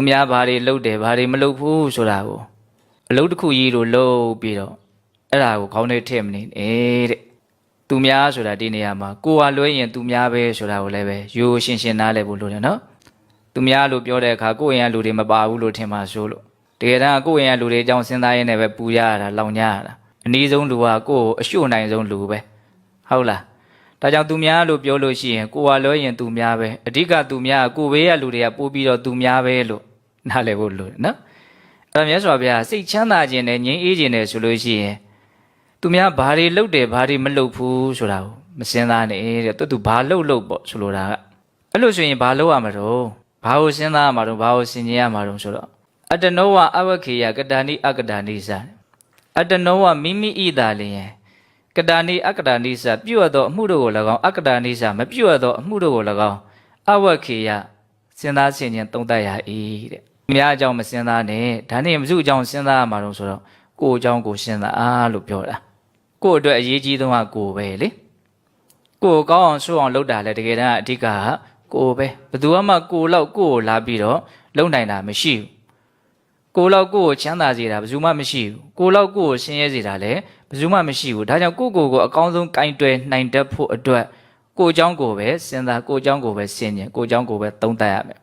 သူများဘာတွေလုပ်တယ်ဘာတွေမလုပ်ဘူးဆိုတာကိုအလုပ်တစ်ခုကြီးလို့လုပ်ပြီးတော့အဲ့ဒါကိုခေါင်းထဲထည့်မနေနဲ့တဲ့သူများဆိုတာဒီနေရာမှာကိုယ်ဟာလွဲရင်သူများပဲဆိုတာကိုလည်းပဲရိုးရှင်းရှင်းနားလည်ဖို့လိုတယ်နော်သူများလို့ပြောတဲ့အခါကိုယ့်အိမ်ကလူတွေမပါဘူးလို့ထင်ပါဆိုလို့တကယ်တမ်းကိုယ့်အိမ်ကလူတွေအကြောင်းစဉ်းစားရင်းနဲ့ပဲပူရတာလောင်ကြရတာအနည်းဆုံးလူကကိုယ့်ကိုအရှုနိုင်ဆုံးလူပဲဟုတ်လားဒါကြောင့်သူများလို့ပြောလို့ရှိရင်ကိုယ်ဟာလွဲရင်သူများပဲအဓိကသူများကကိုယ်ဘေးကလူတွေကပို့ပြီးတော့သူများပဲလို့ နားလည်ဖို့လိုတယ်နော်အဲ့တော့မြတ်စွာဘုရားစိတ်ချမ်းသာခြင်းနဲ့ငြိမ်းအေးခြင်းနဲ့ဆိုလို့ရှိရင်သူများဘာတွေလုပ်တယ်ဘာတွေမလုပ်ဘူးဆိုတာကိုမစင်စားနဲ့တဲ့သူသူဘာလုပ်လုပ်ပေါ့ဆိုလိုတာကအဲ့လိုဆိုရင်ဘာလုပ်ရမှာတော့ဘာကိုစဉ်းစားရမှာတော့ဘာကိုဆင်ခြင်ရမှာတော့ဆိုတော့အတ္တနောဝအဝခေယကတာနိအကတာနိစအတ္တနောဝမိမိဣတာလျင်ကတာနိအကတာနိစပြုတ်သောအမှုတို့ကို၎င်းအကတာနိစမပြုတ်သောအမှုတို့ကို၎င်းအဝခေယစဉ်းစားဆင်ခြင်သုံးသပ်ရ၏တဲ့။ များအကြောင်းမစဉ်းစားနဲ့ဒါနဲ့မစုအကြောင်းစဉ်းစားရမှာတော့ဆိုတော့ကိုယ်အကြောင်းကိုစဉ်းစားအားလို့ပြောတာကိုယ်အတွက်အရေးကြီးဆုံးကကိုယ်ပဲလေကိုယ်ကောင်းအောင်ဆုအောင်လုပ်တာလည်းတကယ်တမ်းအဓိကကကိုယ်ပဲဘယ်သူမှကိုယ်လောက်ကိုယ်ကိုလာပြီးတော့လုံနိုင်တာမရှိဘူးကိုယ်လောက်ကိုယ်ကိုချမ်းသာစေတာဘယ်သူမှမရှိဘူးကိုယ်လောက်ကိုယ်ကိုဆင်းရဲစေတာလည်းဘယ်သူမှမရှိဘူးဒါကြောင့်ကိုယ့်ကိုယ်ကိုအကောင်းဆုံးကင်တွယ်နိုင်တတ်ဖို့အတွက်ကိုယ်အကြောင်းကိုယ်ပဲစဉ်းစားကိုယ်အကြောင်းကိုယ်ပဲဆင်ញင်ကိုယ်အကြောင်းကိုယ်ပဲသုံးသပ်ရမယ်